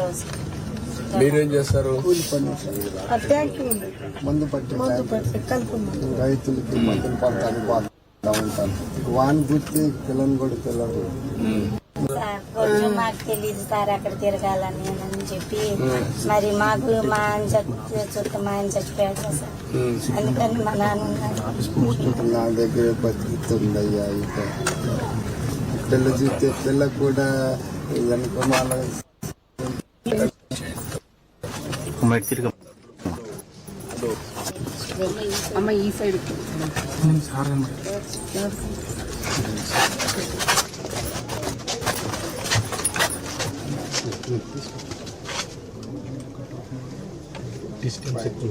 రోజు మీరేం చేస్తారు? కూలి పని ఆ ట్యాంక్ ఉంది. మందు పట్టి రైతులకి మందులు పడతాను బాగా ఉంటాను వాని గుర్తి పిల్లని కూడా పిల్లలు కొంచెం మాకు తెలియదు సార్ అక్కడ తిరగాలని అని చెప్పి. మరి మాకు మా ఆయన చుట్టూ మా ఆయన చచ్చిపోయాడు సార్. అందుకని మా నాన్న. నా దగ్గర బతుకుతుందయ్యా ఇక. పిల్ల చూస్తే పిల్ల కూడా వెనక మాల అమ్మ. ఈ సైడ్.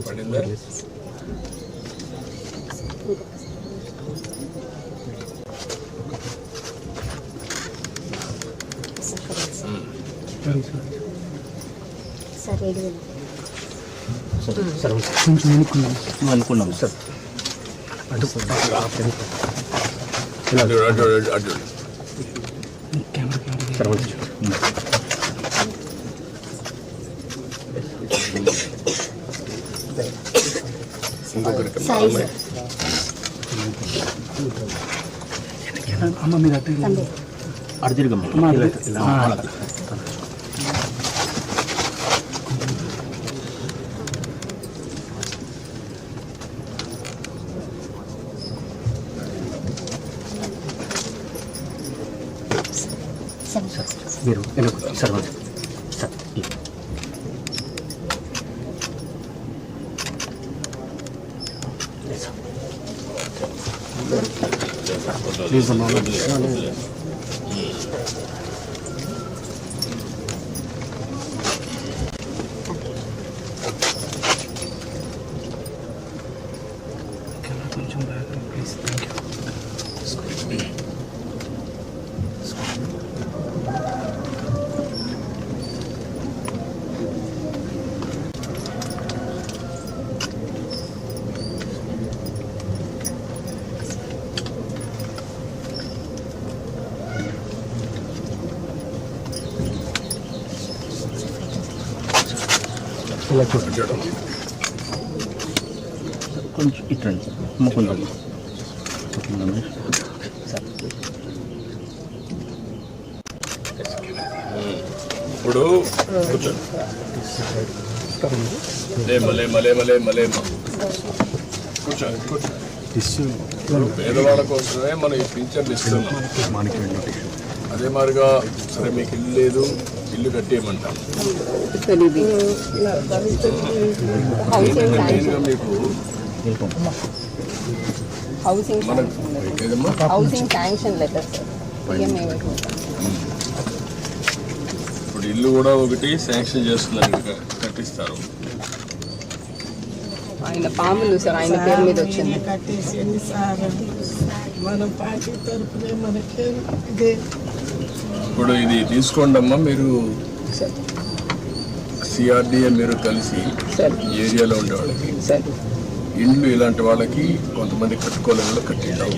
పడిందా సార్ ఏడు వేలు. అనుకున్నాం సార్ అటు అటు అటు అటు ఇంకొకరికి సాయి సార్ అమ్మ మీరు అటు తండ్రి అటు తిరగమ్మ ఇలా, ఇలా, అలా. సార్ మీరు వెనక్కు సార్ వద్దు. సార్ ఇలా. ఇలా చూడండి. చూడడం కొంచెం కూర్చోండి కూర్చోండి ఇప్పుడు పేదవాళ్ళ కోసమే మనం ఈ పింఛన్లు ఇస్తున్నాం. అదే మాదిరిగా సరే మీకు ఇల్లు లేదు. ఇల్లు కట్టేయమంటాం. మెయిన్గా మీకు? హౌసింగ్ హౌసింగ్ శాంక్షన్ లెటర్ ఇప్పుడు ఇల్లు కూడా ఒకటి శాంక్షన్ చేస్తున్నారు కట్టిస్తారు. ఆయన పాములు సార్ ఆయన పేరు మీద వచ్చింది. కట్టేసింది సార్ మన పార్టీ తరపునే మనకి ఇదే. ఇప్పుడు ఇది తీసుకోండి అమ్మా మీరు సిఆర్డిఏ మీరు కలిసి ఏరియాలో ఉండే వాళ్ళకి సార్. ఇండ్లు ఇలాంటి వాళ్ళకి కొంతమంది కట్టుకోలేని చూడండి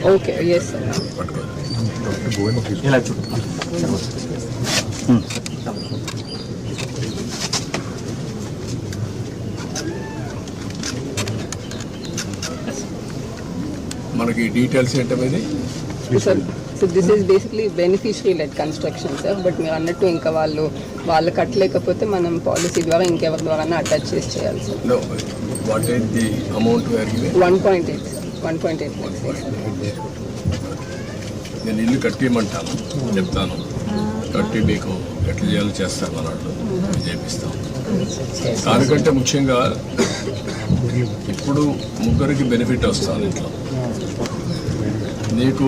మనకి డీటెయిల్స్ ఏంటనేది sir. So this is basically beneficiary led construction sir but మీరు అన్నట్టు ఇంకా వాళ్ళు వాళ్ళు కట్టలేకపోతే మనం పాలసీ ద్వారా ఇంకెవరి ద్వారా అటాచ్ చేసి చేయాలి sir one point eight one point eight నేను ఇల్లు కట్టేయమంటాను చెప్తాను. కట్టి మీకు ఎట్లా చేయాలో చేస్తాను అన్నట్లు చేపిస్తాం. దానికంటే ముఖ్యంగా ఇప్పుడు ముగ్గురికి బెనిఫిట్ వస్తుంది ఇంట్లో. నీకు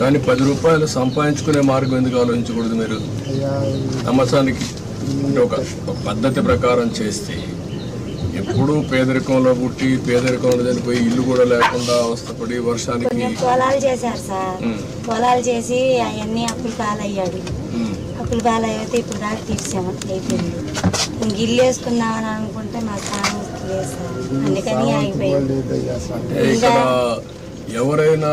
కానీ పది రూపాయలు సంపాదించుకునే మార్గం ఎందుకు ఆలోచించకూడదు మీరు? సంవత్సరానికి అంటే ఒక పద్ధతి ప్రకారం చేస్తే ఇప్పుడు పేదరికంలో పుట్టి పేదరికంలో చనిపోయి ఇల్లు కూడా లేకుండా అవస్థపడి వర్షానికి పొలాలు చేశారు సార్. పొలాలు చేసి అవన్నీ అప్పులు పాలయ్యాడు. అప్పులు పాలయ్యితే ఇప్పుడు దాకా తీర్చాము అయిపోయింది. ఇంక ఇల్లు వేసుకుందామని అనుకుంటే మా లేదు సార్. అందుకని ఆగిపోయింది ఎవరైనా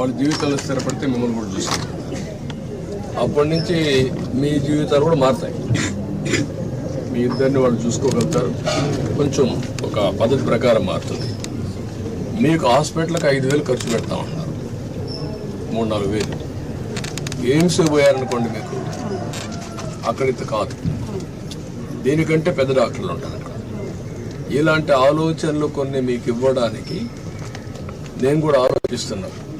వాళ్ళ జీవితాలు స్థిరపడితే మిమ్మల్ని కూడా చూసుకుంటారు అప్పటి నుంచి మీ జీవితాలు కూడా మారుతాయి. మీ ఇద్దరిని వాళ్ళు చూసుకోగలుగుతారు. కొంచెం ఒక పద్ధతి ప్రకారం మారుతుంది. మీకు హాస్పిటల్కి ఐదు వేలు ఖర్చు పెడతా ఉన్నారు. మూడు నాలుగు వేలు. ఎయిమ్స్ పోయారనుకోండి మీకు? అక్కడితో కాదు. దీనికంటే పెద్ద డాక్టర్లు ఉంటారు అక్కడ. ఇలాంటి ఆలోచనలు కొన్ని మీకు ఇవ్వడానికి నేను కూడా ఆలోచిస్తున్నాను.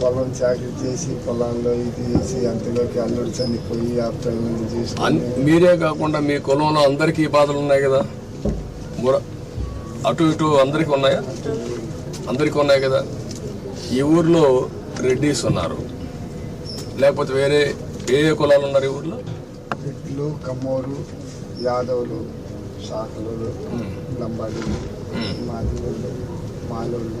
పొలం చాకరీ చేసి పొలాల్లో ఇది చేసి అంతలోకి అల్లుడు చనిపోయి ఆ ప్రేమను చేసి మీరే కాకుండా మీ కులంలో అందరికీ బాధలు ఉన్నాయి కదా? ముర- అటు ఇటు అందరికీ ఉన్నాయా? అందరికీ ఉన్నాయి కదా? ఈ ఊర్లో రెడ్డిస్ ఉన్నారు. లేకపోతే వేరే ఏ ఏ కులాలు ఉన్నారు ఈ ఊర్లో? రెడ్లు కమ్మోరు యాదవులు శాఖలు లంబాడీలు మాదిగోళ్ళు మాలోళ్ళు.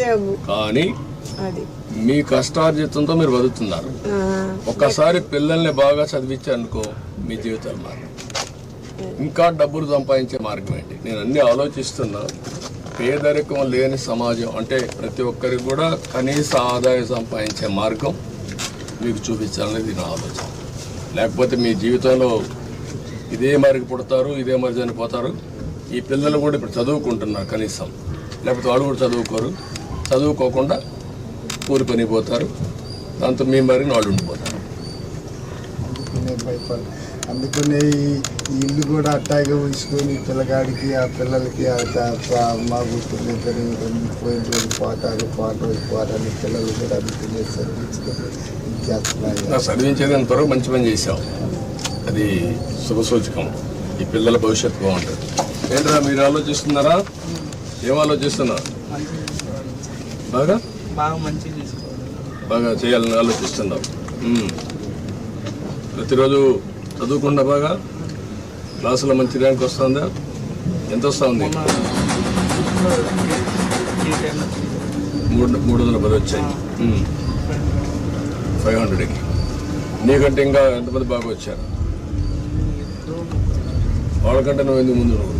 లేవు. కానీ మీ కష్టార్జితంతో మీరు బతుకుతున్నారు. ఒక్కసారి పిల్లల్ని బాగా చదివించారనుకో మీ జీవితాలు మారు ఇంకా డబ్బులు సంపాదించే మార్గం ఏంటి? నేను అన్ని ఆలోచిస్తున్నా. పేదరికం లేని సమాజం అంటే ప్రతి ఒక్కరికి కూడా కనీస ఆదాయం సంపాదించే మార్గం మీకు చూపించాలనేది నా ఆలోచన. లేకపోతే మీ జీవితంలో ఇదే మరికి పుడతారు ఇదే మరి చనిపోతారు. ఈ పిల్లలు కూడా ఇప్పుడు చదువుకుంటున్నారు కనీసం. లేకపోతే వాళ్ళు కూడా చదువుకోరు. చదువుకోకుండా పని పోతారు. దాంతో మీ మరిని వాళ్ళు ఉండిపోతారు. అందుకనే ఈ ఇల్లు కూడా అట్టాగే ఉంచుకొని పిల్లగాడికి ఆ పిల్లలకి మా గుర్తులు ఇద్దరు పోయిన రోజు పోతారు పాట పిల్లలు కూడా అందుకనే చదివించుకొని నా చదివించేది ఎంతవరకు మంచి పని చేశాం అది శుభసూచకం ఈ పిల్లల భవిష్యత్తు బాగుంటుంది. ఏంట్రా మీరు ఆలోచిస్తున్నారా? ఏం ఆలోచిస్తున్నా బాగా? బాగా చేసుకోవాలి. బాగా చేయాలని ఆలోచిస్తున్నావు ఉమ్. ప్రతిరోజు చదువుకుండా బాగా? క్లాసులో మంచి ర్యాంక్ వస్తుందా? ఎంత వస్తుంది మూడు మూడు వందల పది వచ్చాయి. ఫైవ్ హండ్రెడ్కి. నీకంటే ఇంకా ఎంతమంది బాగా వచ్చారు? వాళ్ళకంటే నువ్వు ఎందుకు ముందు నువ్వు?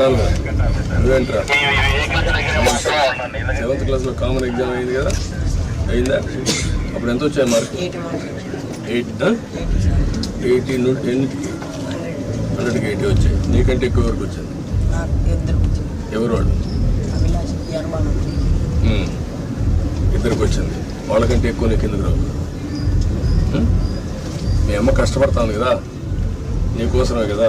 కదా నువ్వేంట్రా? సెవెంత్ క్లాస్లో కామన్ ఎగ్జామ్ అయింది కదా? అయిందా? అప్పుడు ఎంత వచ్చాయి మార్క్ ఎయిట్ ఎయిటీ నుండి ఎన్నిటికి హండ్రెడ్కి ఎయిటీ వచ్చాయి. నీకంటే ఎక్కువ వరకు వచ్చింది ఎవరు వాళ్ళు. ఇద్దరికి వచ్చింది. వాళ్ళకంటే ఎక్కువ నీకు ఎందుకు రావు? మీ అమ్మ కష్టపడుతుంది కదా? నీకోసమే కదా?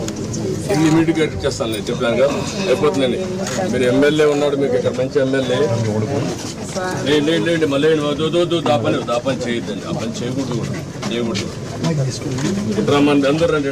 ఇన్ని మీటింగ్ ఇచ్చేస్తాను నేను చెప్పాను కదా. అయిపోతుందండి. మీరు ఎమ్మెల్యే ఉన్నాడు మీకు ఇక్కడ మంచి ఎమ్మెల్యే. లేదు లేదు లేండి మళ్ళీ వద్దు, వద్దు, పని పని చేయొద్దండి. ఆ పని చేయకూడదు కూడా. చేయకూడదు. ఇప్పుడు రమ్మండి అందరూ రండి.